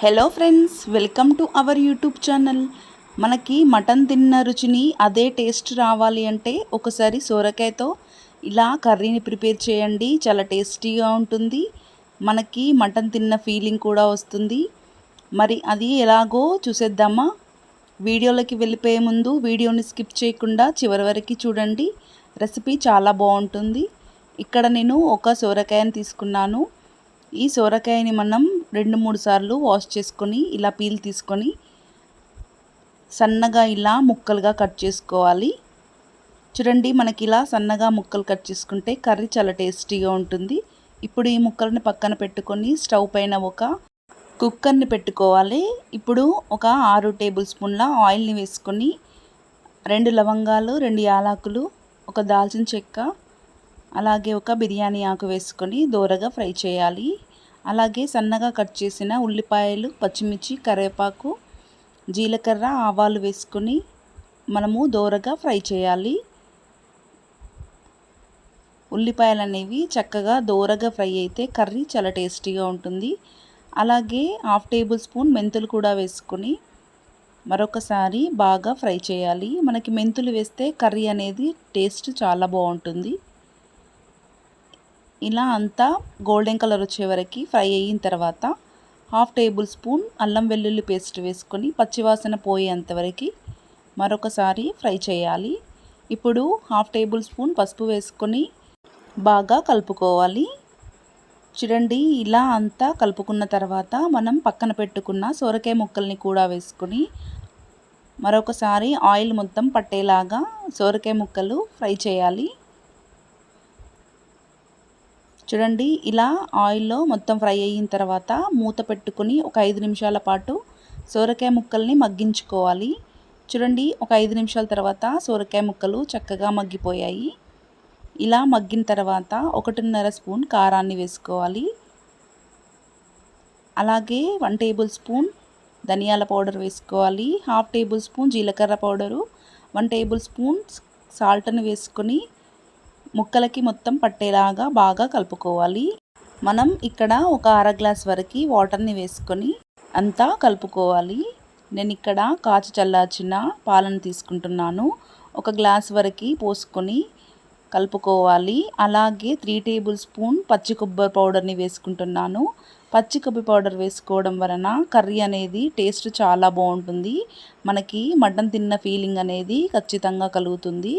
Hello friends welcome to our YouTube channel మనకి mutton తిన్న రుచిని అదే టేస్ట్ రావాలి అంటే ఒకసారి సోరకాయతో ఇలా కర్రీని ప్రిపేర్ చేయండి చాలా టేస్టీగా ఉంటుంది. మనకి మటన్ తిన్న ఫీలింగ్ కూడా వస్తుంది. మరి అది ఎలాగో చూసేద్దామా? వీడియోలోకి వెళ్ళిపోయే ముందు వీడియోని స్కిప్ చేయకుండా చివరి వరకు చూడండి. రెసిపీ చాలా బాగుంటుంది. ఇక్కడ నేను ఒక సోరకాయని తీసుకున్నాను. ఈ సోరకాయని మనం రెండు మూడు సార్లు వాష్ చేసుకొని ఇలా పీల్ తీసుకొని సన్నగా ఇలా ముక్కలుగా కట్ చేసుకోవాలి. చూడండి మనకి ఇలా సన్నగా ముక్కలు కట్ చేసుకుంటే కర్రీ చాలా టేస్టీగా ఉంటుంది. ఇప్పుడు ఈ ముక్కల్ని పక్కన పెట్టుకొని స్టవ్ పైన ఒక కుక్కర్ని పెట్టుకోవాలి. ఇప్పుడు ఒక ఆరు టేబుల్ స్పూన్ల ఆయిల్ని వేసుకొని రెండు లవంగాలు రెండు యాలకులు ఒక దాల్చిన చెక్క అలాగే ఒక బిర్యానీ ఆకు వేసుకొని దోరగా ఫ్రై చేయాలి. అలాగే సన్నగా కట్ చేసిన ఉల్లిపాయలు పచ్చిమిర్చి కరివేపాకు జీలకర్ర ఆవాలు వేసుకొని మనము దోరగా ఫ్రై చేయాలి. ఉల్లిపాయలు అనేవి చక్కగా దోరగా ఫ్రై అయితే కర్రీ చాలా టేస్టీగా ఉంటుంది. అలాగే హాఫ్ టేబుల్ స్పూన్ మెంతులు కూడా వేసుకొని మరొకసారి బాగా ఫ్రై చేయాలి. మనకి మెంతులు వేస్తే కర్రీ అనేది టేస్ట్ చాలా బాగుంటుంది. ఇలా అంతా గోల్డెన్ కలర్ వచ్చే వరకు ఫ్రై అయిన తర్వాత హాఫ్ టేబుల్ స్పూన్ అల్లం వెల్లుల్లి పేస్ట్ వేసుకొని పచ్చివాసన పోయేంతవరకు మరొకసారి ఫ్రై చేయాలి. ఇప్పుడు హాఫ్ టేబుల్ స్పూన్ పసుపు వేసుకొని బాగా కలుపుకోవాలి. చూడండి ఇలా అంతా కలుపుకున్న తర్వాత మనం పక్కన పెట్టుకున్న సొరకాయ ముక్కల్ని కూడా వేసుకొని మరొకసారి ఆయిల్ మొత్తం పట్టేలాగా సొరకాయ ముక్కలు ఫ్రై చేయాలి. చూడండి ఇలా ఆయిల్లో మొత్తం ఫ్రై అయిన తర్వాత మూత పెట్టుకుని ఒక ఐదు నిమిషాల పాటు సోరకాయ ముక్కల్ని మగ్గించుకోవాలి. చూడండి ఒక ఐదు నిమిషాల తర్వాత సోరకాయ ముక్కలు చక్కగా మగ్గిపోయాయి. ఇలా మగ్గిన తర్వాత ఒకటిన్నర స్పూన్ కారాన్ని వేసుకోవాలి. అలాగే వన్ టేబుల్ స్పూన్ ధనియాల పౌడర్ వేసుకోవాలి. హాఫ్ టేబుల్ స్పూన్ జీలకర్ర పౌడరు వన్ టేబుల్ స్పూన్ సాల్ట్ని వేసుకొని ముక్కలకి మొత్తం పట్టేలాగా బాగా కలుపుకోవాలి. మనం ఇక్కడ ఒక అర గ్లాస్ వరకు వాటర్ని వేసుకొని అంతా కలుపుకోవాలి. నేను ఇక్కడ కాచి చల్లార్చిన పాలను తీసుకుంటున్నాను. ఒక గ్లాస్ వరకు పోసుకొని కలుపుకోవాలి. అలాగే త్రీ టేబుల్ స్పూన్ పచ్చి కొబ్బరి పౌడర్ని వేసుకుంటున్నాను. పచ్చి కొబ్బరి పౌడర్ వేసుకోవడం వలన కర్రీ అనేది టేస్ట్ చాలా బాగుంటుంది. మనకి మటన్ తిన్న ఫీలింగ్ అనేది ఖచ్చితంగా కలుగుతుంది.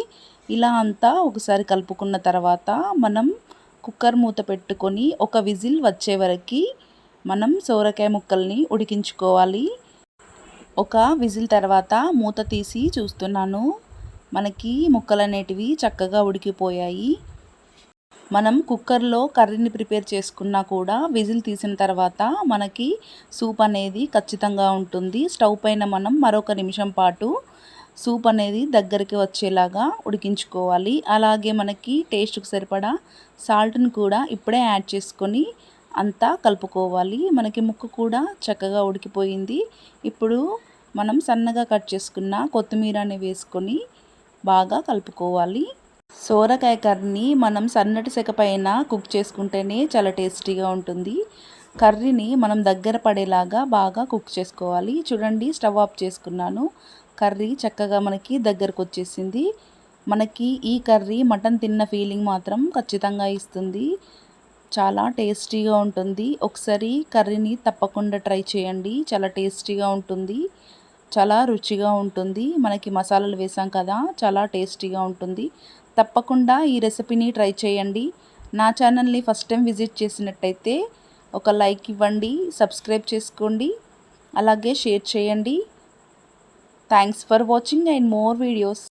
ఇలా అంతా ఒకసారి కలుపుకున్న తర్వాత మనం కుక్కర్ మూత పెట్టుకొని ఒక విజిల్ వచ్చే వరకు మనం సోరకాయ ముక్కల్ని ఉడికించుకోవాలి. ఒక విజిల్ తర్వాత మూత తీసి చూస్తున్నాను. మనకి ముక్కలు అనేటివి చక్కగా ఉడికిపోయాయి. మనం కుక్కర్లో కర్రీని ప్రిపేర్ చేసుకున్నా కూడా విజిల్ తీసిన తర్వాత మనకి సూప్ అనేది ఖచ్చితంగా ఉంటుంది. స్టవ్ పైన మనం మరొక నిమిషం పాటు సూప్ అనేది దగ్గరికి వచ్చేలాగా ఉడికించుకోవాలి. అలాగే మనకి టేస్ట్కి సరిపడా సాల్ట్ని కూడా ఇప్పుడే యాడ్ చేసుకొని అంతా కలుపుకోవాలి. మనకి ముక్క కూడా చక్కగా ఉడికిపోయింది. ఇప్పుడు మనం సన్నగా కట్ చేసుకున్న కొత్తిమీరని వేసుకొని బాగా కలుపుకోవాలి. సోరకాయ కర్రీని మనం సన్నటి సెక పైన కుక్ చేసుకుంటేనే చాలా టేస్టీగా ఉంటుంది. కర్రీని మనం దగ్గర పడేలాగా బాగా కుక్ చేసుకోవాలి. చూడండి స్టవ్ ఆఫ్ చేసుకున్నాను. కర్రీ చక్కగా మనకి దగ్గరకు వచ్చేసింది. మనకి ఈ కర్రీ మటన్ తిన్న ఫీలింగ్ మాత్రం ఖచ్చితంగా ఇస్తుంది. చాలా టేస్టీగా ఉంటుంది. ఒకసారి కర్రీని తప్పకుండా ట్రై చేయండి. చాలా టేస్టీగా ఉంటుంది. చాలా రుచిగా ఉంటుంది. మనకి మసాలాలు వేసాం కదా చాలా టేస్టీగా ఉంటుంది. తప్పకుండా ఈ రెసిపీని ట్రై చేయండి. నా ఛానల్ని ఫస్ట్ టైం విజిట్ చేసినట్టయితే ఒక లైక్ ఇవ్వండి సబ్స్క్రైబ్ చేసుకోండి అలాగే షేర్ చేయండి. Thanks for watching and more videos